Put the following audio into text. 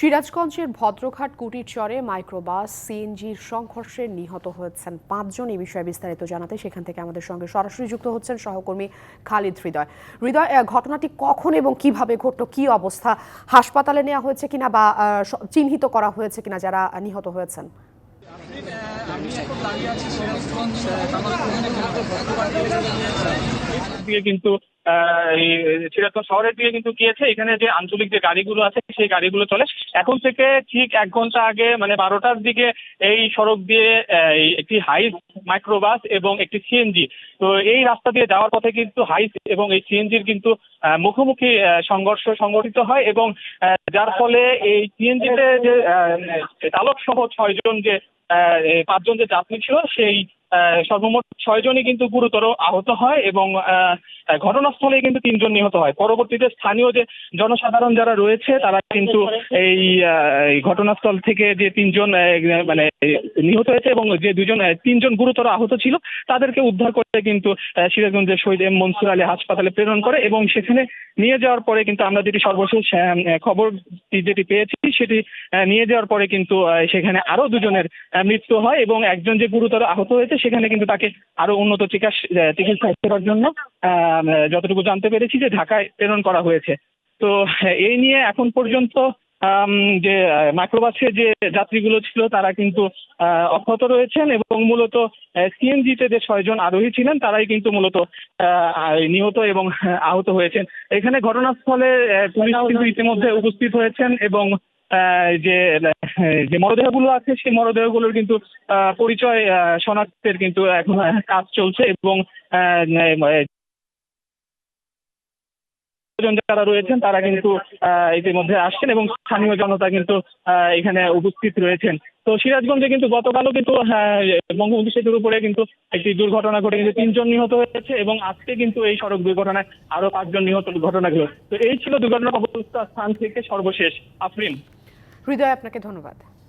সিরাজগঞ্জের ভদ্রঘাট কুটির চরে মাইক্রোবাস সিএনজির সংঘর্ষে নিহত হয়েছেন পাঁচজন এই বিষয়ে বিস্তারিত জানাতে সেখান থেকে আমাদের সঙ্গে সরাসরি যুক্ত হচ্ছেন সহকর্মী খালিদ হৃদয়। হৃদয় ঘটনাটি কখন এবং কীভাবে ঘটলো, কি অবস্থা, হাসপাতালে নেওয়া হয়েছে কিনা বা চিহ্নিত করা হয়েছে কিনা যারা নিহত হয়েছেন? আমি এখন দাঁড়িয়ে আছি সিরাজগঞ্জ দিকে কিন্তু সিরাজগঞ্জ শহরের দিকে কিন্তু গিয়েছে। এখানে যে আঞ্চলিক যে গাড়িগুলো আছে, সেই গাড়িগুলো চলে। এখন থেকে ঠিক এক ঘণ্টা আগে মানে বারোটার দিকে এই সড়ক দিয়ে একটি হাইস মাইক্রোবাস এবং একটি সিএনজি। তো এই রাস্তা দিয়ে যাওয়ার পথে কিন্তু হাইস এবং এই সিএনজির কিন্তু মুখোমুখি সংঘর্ষ সংঘটিত হয় এবং যার ফলে এই সিএনজিতে যে চালক সহ ছয়জন যে পাঁচজন যে যাত্রী ছিল, সেই সর্বমোট ছয়জনই কিন্তু গুরুতর আহত হয় এবং ঘটনাস্থলে কিন্তু তিনজন নিহত হয়। পরবর্তীতে স্থানীয় যে জনসাধারণ যারা রয়েছে, তারা কিন্তু এই ঘটনাস্থল থেকে যে তিনজন মানে নিহত হয়েছে এবং যে দুজন তিনজন গুরুতর আহত ছিল, তাদেরকে উদ্ধার করে কিন্তু সিরাজগঞ্জের শহীদ এম মনসুর আলী হাসপাতালে প্রেরণ করে এবং সেখানে নিয়ে যাওয়ার পরে কিন্তু আমরা যেটি সর্বশেষ খবর যেটি পেয়েছি, সেটি নিয়ে যাওয়ার পরে কিন্তু সেখানে আরও দুজনের মৃত্যু হয় এবং একজন যে গুরুতর আহত হয়েছে সেখানে কিন্তু তাকে আরও উন্নত চিকিৎসা সেবার জন্য যতটুকু জানতে পেরেছি যে ঢাকায় প্রেরণ করা হয়েছে। তো, এই নিয়ে এখন পর্যন্ত যে, মাইক্রোবাসে যে যাত্রীগুলো ছিল, তারা কিন্তু অক্ষত রয়েছেন এবং মূলত সিএনজিতে যে ছয়জন আরোহী ছিলেন, তারাই কিন্তু মূলত নিহত এবং আহত হয়েছেন। এখানে ঘটনাস্থলে ইতিমধ্যে উপস্থিত হয়েছেন এবং যে যে মরদেহগুলো আছে, সেই মরদেহগুলোর কিন্তু পরিচয় শনাক্তের কিন্তু এখন কাজ চলছে এবং যারা রয়েছেন, তারা কিন্তু ইতিমধ্যে আসছেন এবং স্থানীয় জনতা কিন্তু এখানে উপস্থিত রয়েছেন। তো সিরাজগঞ্জে কিন্তু গতকালও কিন্তু বঙ্গবন্ধু সেতুর উপরে কিন্তু একটি দুর্ঘটনা ঘটে কিন্তু তিনজন নিহত হয়েছে এবং আজকে কিন্তু এই সড়ক দুর্ঘটনায় আরও পাঁচজন নিহত ঘটনা ঘটে তো এই ছিল দুর্ঘটনা অবস্থা। স্থান থেকে সর্বশেষ, আফরিন। হৃদয় আপনাকে ধন্যবাদ।